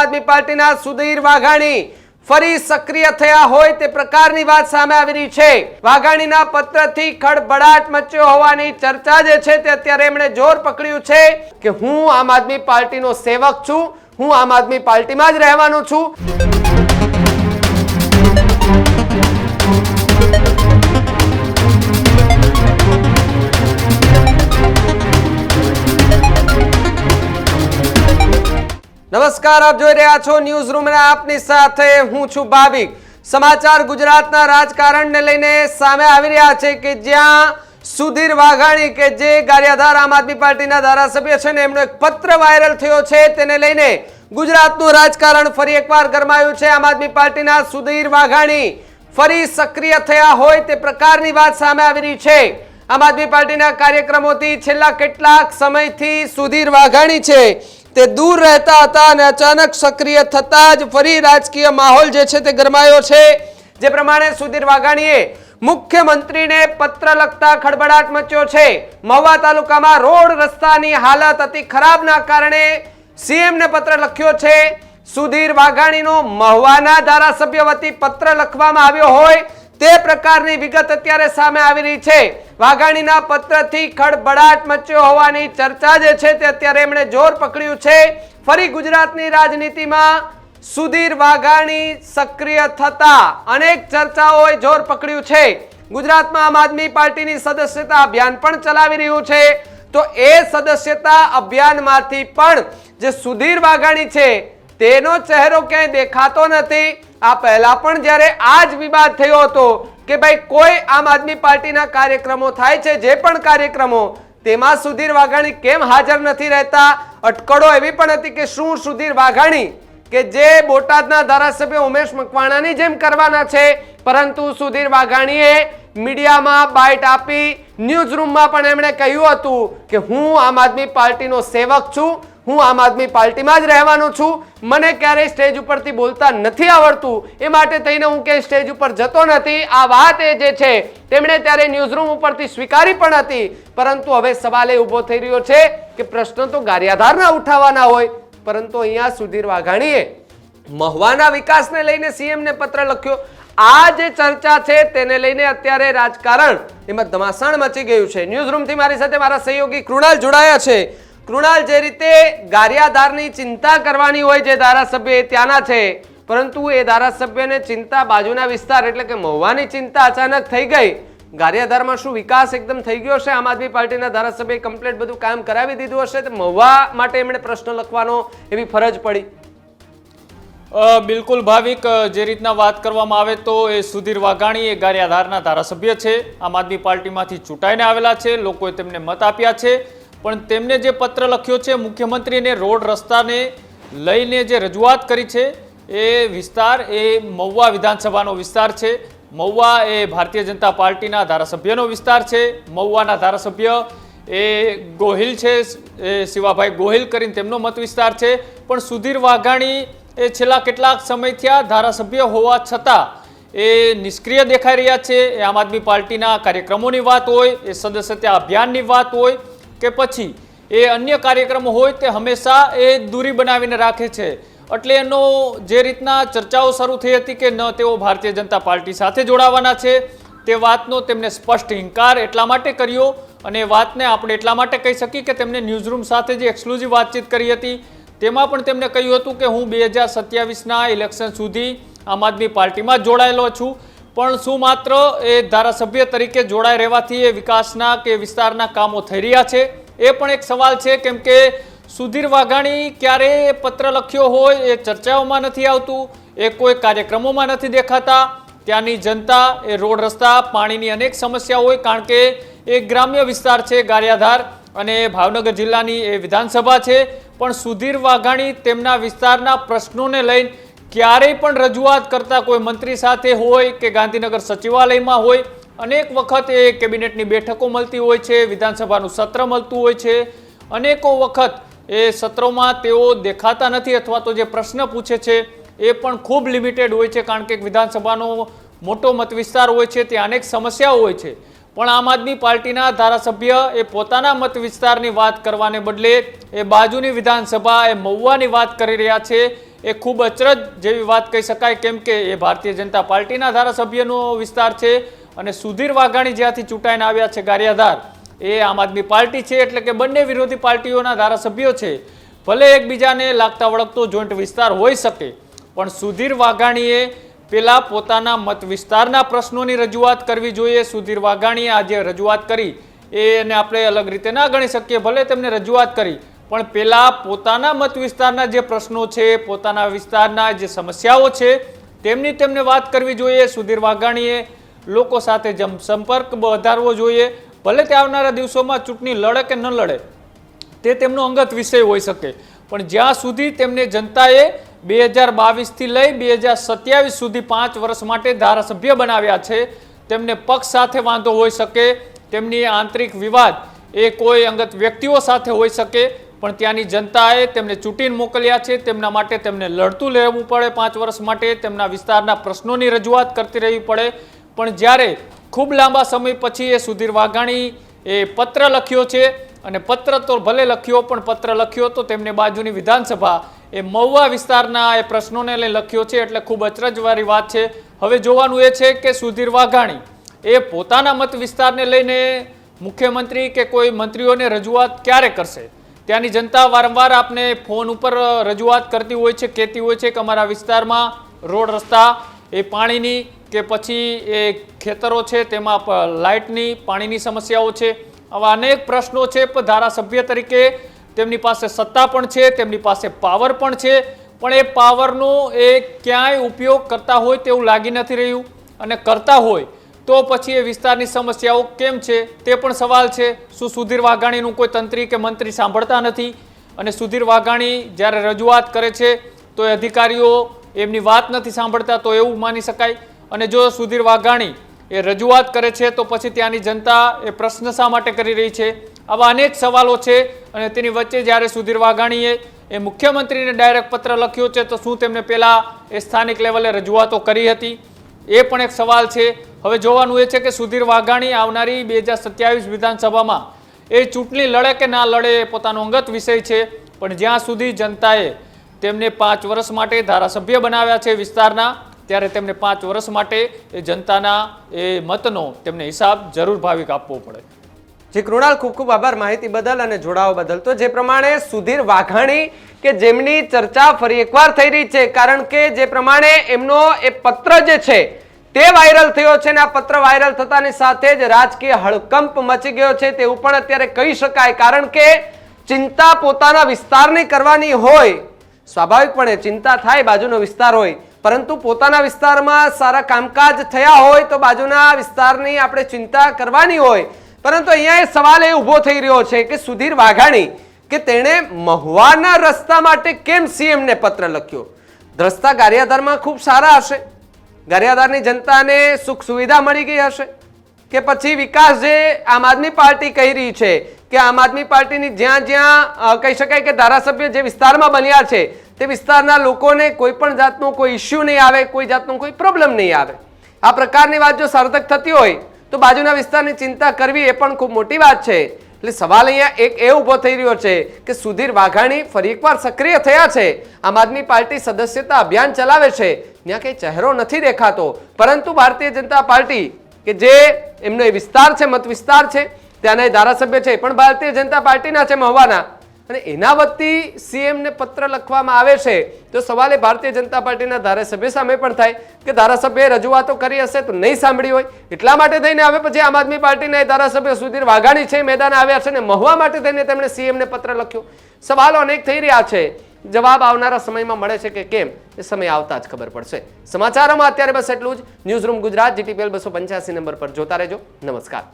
આદમી પાર્ટીના સુધીર વાઘાણી ફરી સક્રિય થયા હોય તે પ્રકારની વાત સામે આવી રહી છે. વાઘાણીના પત્રથી ખળભળાટ મચ્યો હોવાની ચર્ચા જે છે તે અત્યારે એમણે જોર પકડ્યું છે કે હું આમ આદમી પાર્ટીનો સેવક છું, હું આમ આદમી પાર્ટીમાં જ રહેવાનો છું. નમસ્કાર, આપ જોઈ રહ્યા છો ન્યૂઝ રૂમ અને આપની સાથે હું છું ભાવિક. સમાચાર ગુજરાતના રાજકારણને લઈને સામે આવી રહ્યા છે કે જ્યાં સુધીર વાઘાણી કે જે ગારિયાધાર આમ આદમી પાર્ટીના ધારાસભ્ય છે ને, એમનો એક પત્ર વાયરલ થયો છે, તેને લઈને ગુજરાતનું રાજકારણ ફરી એકવાર ગરમાયું છે. આમ આદમી પાર્ટીના સુધીર વાઘાણી ફરી સક્રિય થયા હોય તે પ્રકારની વાત સામે આવી રહી છે. આમ આદમી પાર્ટીના કાર્યક્રમોથી છેલ્લા કેટલાક સમયથી સુધીર વાઘાણી છે. તે દૂર રહેતા હતા અને અચાનક સક્રિય થતા જ ફરી રાજકીય માહોલ જે છે તે ગરમાયો છે. જે પ્રમાણે સુધીર વાઘાણીએ મુખ્યમંત્રીને પત્ર લખતા ખળબડાટ મચ્યો છે. મહુવા તાલુકામાં રોડ રસ્તાની હાલત અતિ ખરાબના કારણે સીએમને પત્ર લખ્યો છે. સુધીર વાઘાણીનો મહુવાના ધારાસભ્ય વતી પત્ર લખવામાં આવ્યો હોય તે પ્રકારની વિગત અત્યારે સામે આવી રહી છે. વાઘાણીના પત્રથી ખળભળાટ મચ્યો હોવાની ચર્ચા જે છે તે અત્યારે એમણે જોર પકડ્યું છે. ફરી ગુજરાતની રાજનીતિમાં સુધીર વાઘાણી સક્રિય થતા અનેક ચર્ચાઓએ જોર પકડ્યું છે. ગુજરાતમાં આમ આદમી પાર્ટીની સદસ્યતા અભિયાન પણ ચલાવી રહ્યું છે. તો એ સદસ્યતા અભિયાનમાંથી પણ જે સુધીર વાઘાણી છે, તેનો ચહેરો ક્યાંય દેખાતો નથી. આ પહેલા પણ જ્યારે આ જ વિવાદ થયો હતો કે ભાઈ કોઈ આમ આદમી પાર્ટીના કાર્યક્રમો થાય છે, જે પણ કાર્યક્રમો, તેમાં સુધીર વાઘાણી કેમ હાજર નથી રહેતા? અટકળો એવી પણ હતી કે શું સુધીર વાઘાણી કે જે બોટાદના ધારાસભ્ય ઉમેશ મકવાણાની જેમ કરવાના છે, પરંતુ સુધીર વાઘાણીએ મીડિયામાં બાઇટ આપી ન્યૂઝ રૂમમાં પણ એમણે કહ્યું હતું કે હું આમ આદમી પાર્ટીનો સેવક છું હું આમ આદમી પાર્ટીમાં જ રહેવાનો છું. મને ક્યારેય સ્ટેજ ઉપરથી બોલતા નથી આવડતું. એ માટે થઈને હું કે સ્ટેજ ઉપર જતો નથી. આ વાત એ જે છે, તેમણે ત્યારે ન્યૂઝરૂમ ઉપરથી સ્વીકારી પણ હતી. પરંતુ હવે સવાલ એ ઊભો થઈ રહ્યો છે કે પ્રશ્ન તો ગારિયાધારના ઉઠાવવાના હોય. પરંતુ અહીંયા સુધીર વાઘાણીએ મહવાના વિકાસને લઈને સીએમને પત્ર લખ્યો. આ જે ચર્ચા છે તેને લઈને અત્યારે રાજકારણ એમાં ધમાસાણ મચી ગયું છે. ન્યૂઝરૂમથી મારી સાથે મારા સહયોગી કૃણાલ જોડાયા છે. કૃણાલ જે રીતે ગારિયાધારની ચિંતા કરવાની હોય જે ધારાસભ્ય એ ત્યાંના છે, પરંતુ એ ધારાસભ્યને ચિંતા બાજુના વિસ્તાર એટલે કે મહુવાની ચિંતા અચાનક થઈ ગઈ. ગારિયાધારમાં શું વિકાસ એકદમ થઈ ગયો છે આમ આદમી પાર્ટીના ધારાસભ્યએ કમ્પ્લીટ બધું કામ કરાવી દીધું હશે? તો મહુવા માટે એમણે પ્રશ્ન લખવાનો એવી ફરજ પડી. બિલકુલ ભાવિક જે રીતના વાત કરવામાં આવે તો એ સુધીર વાઘાણી એ ગારિયાધારના ધારાસભ્ય છે. આમ આદમી પાર્ટીમાંથી ચૂંટાઈને આવેલા છે. લોકોએ તેમને મત આપ્યા છે. પણ તેમને જે પત્ર લખ્યો છે, મુખ્યમંત્રીને રોડ રસ્તાને લઈને જે રજૂઆત કરી છે, એ વિસ્તાર, એ મહુવા વિધાનસભાનો વિસ્તાર છે. મહુવા એ ભારતીય જનતા પાર્ટીના ધારાસભ્યનો વિસ્તાર છે. મહુવાના ધારાસભ્ય એ ગોહિલ છે, એ શિવાભાઈ ગોહિલ કરીને તેમનો મત વિસ્તાર છે. પણ સુધીર વાઘાણી એ છેલ્લા કેટલાક સમયથી આ ધારાસભ્ય હોવા છતાં એ નિષ્ક્રિય દેખાઈ રહ્યા છે. એ આમ આદમી પાર્ટીના કાર્યક્રમોની વાત હોય, એ સદસ્યતા અભિયાનની વાત હોય કે પછી એ અન્ય કાર્યક્રમો હોય તે હંમેશા એ દૂરી બનાવીને રાખે છે. એટલે એનો જે રીતના ચર્ચાઓ શરૂ થઈ હતી કે ન તેઓ ભારતીય જનતા પાર્ટી સાથે જોડાવાના છે, તે વાતનો તેમને સ્પષ્ટ ઇન્કાર એટલા માટે કર્યો અને વાતને આપણે એટલા માટે કહી શકીએ કે તેમને ન્યૂઝરૂમ સાથે જે એક્સક્લુઝિવ વાતચીત કરી હતી, તેમાં પણ તેમણે કહ્યું હતું કે હું બે હજાર સત્યાવીસના ઇલેક્શન સુધી આમ આદમી પાર્ટીમાં જોડાયેલો છું. પણ શું માત્ર એ ધારાસભ્ય તરીકે જોડાઈ રહેવાથી એ વિકાસના કે વિસ્તારના કામો થઈ રહ્યા છે. એ પણ એક સવાલ છે, કેમ કે સુધીર વાઘાણી ક્યારે પત્ર લખ્યો હોય એ ચર્ચાઓમાં નથી આવતું, એ કોઈ કાર્યક્રમોમાં નથી દેખાતા. ત્યાંની જનતા, એ રોડ રસ્તા, પાણીની અનેક સમસ્યા હોય, કારણ કે એ ગ્રામ્ય વિસ્તાર છે ગારિયાધાર અને ભાવનગર જિલ્લાની એ વિધાનસભા છે. પણ સુધીર વાઘાણી તેમના વિસ્તારના પ્રશ્નોને લઈને ક્યારેય પણ રજૂઆત કરતા કોઈ મંત્રી સાથે હોય કે ગાંધીનગર સચિવાલયમાં હોય, અનેક વખત એ કેબિનેટની બેઠકો મળતી હોય છે, વિધાનસભાનું સત્ર મળતું હોય છે. અનેકો વખત એ સત્રોમાં તેઓ દેખાતા નથી અથવા તો જે પ્રશ્ન પૂછે છે એ પણ ખૂબ લિમિટેડ હોય છે, કારણ કે વિધાનસભાનો મોટો મત વિસ્તાર હોય છે, ત્યાં અનેક સમસ્યાઓ હોય છે. પણ આમ આદમી પાર્ટીના ધારાસભ્ય એ પોતાના મત વિસ્તારની વાત કરવાને બદલે એ બાજુની વિધાનસભા, એ મહુવાની વાત કરી રહ્યા છે. એ ખૂબ અચરજ જેવી વાત કહી શકાય, કેમ કે એ ભારતીય જનતા પાર્ટીના ધારાસભ્યનો વિસ્તાર છે અને સુધીર વાઘાણી જ્યાંથી ચૂંટાઈને આવ્યા છે ગારિયાધાર, એ આમ આદમી પાર્ટી છે એટલે કે બંને વિરોધી પાર્ટીઓના ધારાસભ્યો છે. ભલે એકબીજાને લાગતા વળગતો જોઈન્ટ વિસ્તાર હોઈ શકે, પણ સુધીર વાઘાણીએ પેલા પોતાના મત વિસ્તારના પ્રશ્નોની રજૂઆત કરવી જોઈએ. સુધીર વાઘાણીએ આજે રજૂઆત કરી, એને આપણે અલગ રીતે ના ગણી શકીએ, ભલે તેમને રજૂઆત કરી પણ પેલા પોતાના મત વિસ્તારના જે પ્રશ્નો છે, પોતાના વિસ્તારના જે સમસ્યાઓ છે, તેમની તેમને વાત કરવી જોઈએ. સુધીર વાઘાણીએ લોકો સાથે જમ, સંપર્ક વધારવો જોઈએ. ભલે તે આવનારા દિવસોમાં ચૂંટણી લડે કે ન લડે, તે તેમનો અંગત વિષય હોઈ શકે. પણ જ્યાં સુધી તેમને જનતાએ બે હજાર બાવીસથી લઈ બે હજાર સત્યાવીસ સુધી પાંચ વર્ષ માટે ધારાસભ્ય બનાવ્યા છે, તેમને પક્ષ સાથે વાંધો હોઈ શકે, તેમની આંતરિક વિવાદ એ કોઈ અંગત વ્યક્તિઓ સાથે હોઈ શકે પણ ત્યાંની જનતાએ તેમને ચૂંટીને મોકલ્યા છે. તેમના માટે તેમને લડતું લેવું પડે પાંચ વર્ષ માટે. તેમના વિસ્તારના પ્રશ્નોની રજૂઆત કરતી રહેવી પડે. પણ જ્યારે ખૂબ લાંબા સમય પછી એ સુધીર વાઘાણી એ પત્ર લખ્યો છે અને પત્ર તો ભલે લખ્યો પણ પત્ર લખ્યો તો તેમને બાજુની વિધાનસભા એ મહુવા વિસ્તારના એ પ્રશ્નોને લઈ લખ્યો છે એટલે ખૂબ અચરજવાળી વાત છે. હવે જોવાનું એ છે કે સુધીર વાઘાણી એ પોતાના મત વિસ્તારને લઈને મુખ્યમંત્રી કે કોઈ મંત્રીઓને રજૂઆત ક્યારે કરશે? ત્યાંની જનતા વારંવાર આપને ફોન ઉપર રજૂઆત કરતી હોય છે, કહેતી હોય છે કે અમારા વિસ્તારમાં રોડ રસ્તા એ પાણીની કે પછી એ ખેતરો છે, તેમાં લાઇટની પાણીની સમસ્યાઓ છે. આવા અનેક પ્રશ્નો છે, પણ ધારાસભ્ય તરીકે તેમની પાસે સત્તા પણ છે, તેમની પાસે પાવર પણ છે, પણ એ પાવરનો એ ક્યાંય ઉપયોગ કરતા હોય તેવું લાગી નથી રહ્યું. અને કરતા હોય તો પછી એ વિસ્તારની સમસ્યાઓ કેમ છે? તે પણ સવાલ છે. શું સુધીર વાઘાણીનું કોઈ તંત્રી કે મંત્રી સાંભળતા નથી? અને સુધીર વાઘાણી જ્યારે રજૂઆત કરે છે, તો એ અધિકારીઓ એમની વાત નથી સાંભળતા, તો એવું માની શકાય. અને જો સુધીર વાઘાણી એ રજૂઆત કરે છે, તો પછી ત્યાંની જનતા એ પ્રશ્ન શા માટે કરી રહી છે? આવા અનેક સવાલો છે અને તેની વચ્ચે જ્યારે સુધીર વાઘાણીએ એ મુખ્યમંત્રીને ડાયરેક્ટ પત્ર લખ્યો છે, તો શું તેમને પહેલાં એ સ્થાનિક લેવલે રજૂઆતો કરી હતી? એ પણ એક સવાલ છે. હવે જોવાનું એ છે કે સુધીર વાઘાણી આવનારી બે હજાર સત્યાવીસ વિધાનસભામાં એ ચૂંટણી લડે કે ના લડે એ પોતાનો અંગત વિષય છે. પણ જ્યાં સુધી જનતાએ તેમને પાંચ વર્ષ માટે ધારાસભ્ય બનાવ્યા છે વિસ્તારના, ત્યારે તેમને પાંચ વર્ષ માટે એ જનતાના એ મતનો તેમને હિસાબ જરૂર ભાવિક આપવો પડે. જી, કૃણાલ, ખૂબ ખૂબ આભાર માહિતી બદલ અને જોડાવા બદલ. તો જે પ્રમાણે સુધીર વાઘાણી કે જેમની ચર્ચા ફરી એકવાર થઈ રહી છે, કારણ કે જે પ્રમાણે એમનો એ પત્ર જે છે તે વાયરલ થયો છે ને આ પત્ર વાયરલ થતાની સાથે જ રાજકીય હડકંપ મચી ગયો છે તેવું પણ અત્યારે કહી શકાય. કારણ કે ચિંતા પોતાના વિસ્તારની કરવાની હોય, સ્વાભાવિકપણે ચિંતા થાય બાજુનો વિસ્તાર હોય. પરંતુ પોતાના વિસ્તારમાં સારા કામકાજ થયા હોય તો બાજુના વિસ્તારની આપણે ચિંતા કરવાની હોય. પરંતુ અહીંયા એ સવાલ એ ઊભો થઈ રહ્યો છે કે સુધીર વાઘાણી, કે તેણે મહુવાના રસ્તા માટે કેમ સીએમને પત્ર લખ્યો? રસ્તા કાર્યાધારમાં ખૂબ સારા હશે. ગારિયાધારની જનતાને સુખ સુવિધા મળી ગઈ હશે? કે પછી વિકાસ જે આમ આદમી પાર્ટી કહી રહી છે, કે આમ આદમી પાર્ટીની જ્યાં જ્યાં કહી શકાય કે ધારાસભ્ય જે વિસ્તારમાં બન્યા છે, તે વિસ્તારના લોકોને કોઈ પણ જાતનો કોઈ ઇસ્યુ નહીં આવે, કોઈ જાતનો કોઈ પ્રોબ્લેમ નહીં આવે. આ પ્રકારની વાત જો સાર્થક થતી હોય, તો બાજુના વિસ્તારની ચિંતા કરવી એ પણ ખૂબ મોટી વાત છે. એટલે સવાલ અહીંયા એક એ ઊભો થઈ રહ્યો છે કે સુધીર વાઘાણી ફરી એકવાર સક્રિય થયા છે. આમ આદમી પાર્ટી સદસ્યતા અભિયાન ચલાવે છે. ત્યાં કંઈ ચહેરો નથી દેખાતો. પરંતુ ભારતીય જનતા પાર્ટી કે જે એમનો એ વિસ્તાર છે મત વિસ્તાર છે, ત્યાંના ધારાસભ્ય છે પણ ભારતીય જનતા પાર્ટીના છે મહુવાના. અને એના વતી સીએમને પત્ર લખવામાં આવે છે, તો સવાલ એ ભારતીય જનતા પાર્ટીના ધારાસભ્ય સામે પણ થાય કે ધારાસભ્યએ રજૂઆતો કરી હશે તો નહીં સાંભળી હોય. એટલા માટે થઈને હવે પછી આમ આદમી પાર્ટીના ધારાસભ્ય સુધીર વાઘાણી છે મેદાન આવ્યા છે ને મહુવા માટે થઈને તેમણે સીએમને પત્ર લખ્યો. સવાલો અનેક થઈ રહ્યા છે. જવાબ આવનારા સમયમાં મળે છે કે કેમ? એ સમય આવતા જ ખબર પડશે. સમાચારોમાં અત્યારે બસ એટલું જ. ન્યૂઝ રૂમ ગુજરાત જીટીપીએલ બસો પંચ્યાસી નંબર પર જોતા રહેજો. નમસ્કાર.